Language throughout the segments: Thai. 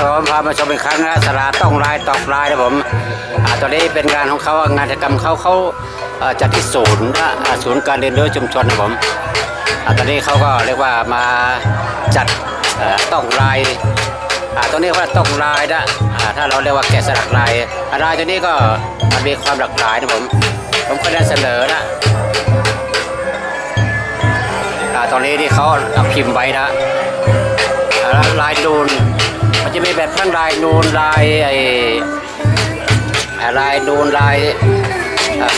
ผมพามาชมอีกครั้งนะสลาต้องลายตอกลายนะผมอตอนนี้เป็นงานของเขาอะงานกิจกรรมเขาเขาจัดที่ศูนย์นะศูนย์การเรียนรู้ชุมชนนะผมอตอนนี้เขาก็เรียกว่ามาจัดต้องลายตรงนี้ว่าต้องลายนะถ้าเราเรียกว่าแกะสลักลายอ่าลายตัวนี้ก็มันมีความหลากหลายนะผมผมก็ได้เสนอนะ นี้ที่เขาเอาพิมพ์ไว้นะลายนูนมันจะมีแบบทั้งลายนูนลายไอ้ลายนูนลาย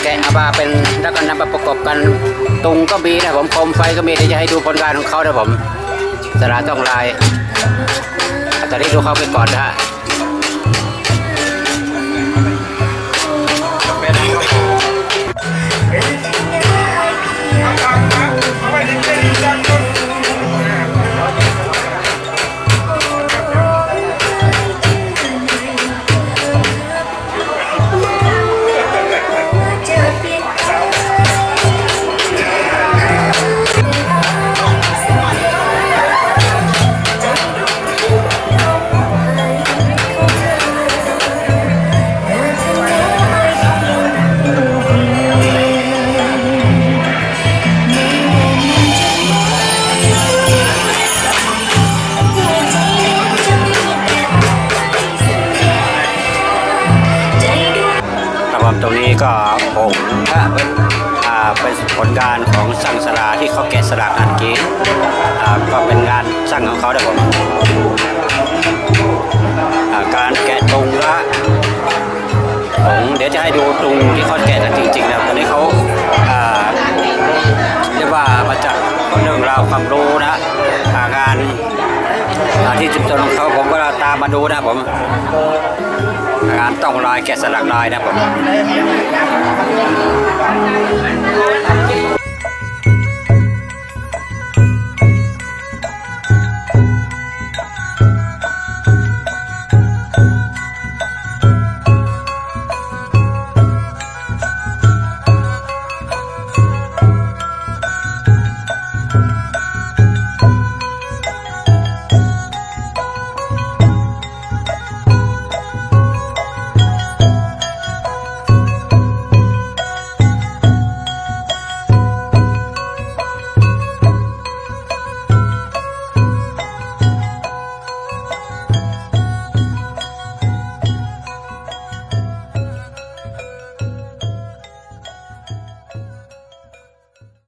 แกะอามาเป็นแล้วก็นำมาประกอบกันตุงก็มีนะผมโคมไฟก็มีเดี๋ยวจะให้ดูผลงานของเขานะผมสระต้องลายอ่าตอนนี้ดูเขาไปก่อนนะฮะ ตรงนี้ก็ผมก็เป็นเป็นผลงานของช่างสลาที่เขาแกะสลักอันกี้อ่าก็เป็นงานช่างของเขานะผมการแกะตรงละผมเดี๋ยวจะให้ดูตรงที่เขาแกะกันจริงๆนะตอนนี้เขาเรียกว่ามาจากเรื่องราวความรู้นะางานที่จุดของเขาผมก็ตามมาดูนะผม งานต้องลายแกะสลักลายนะผม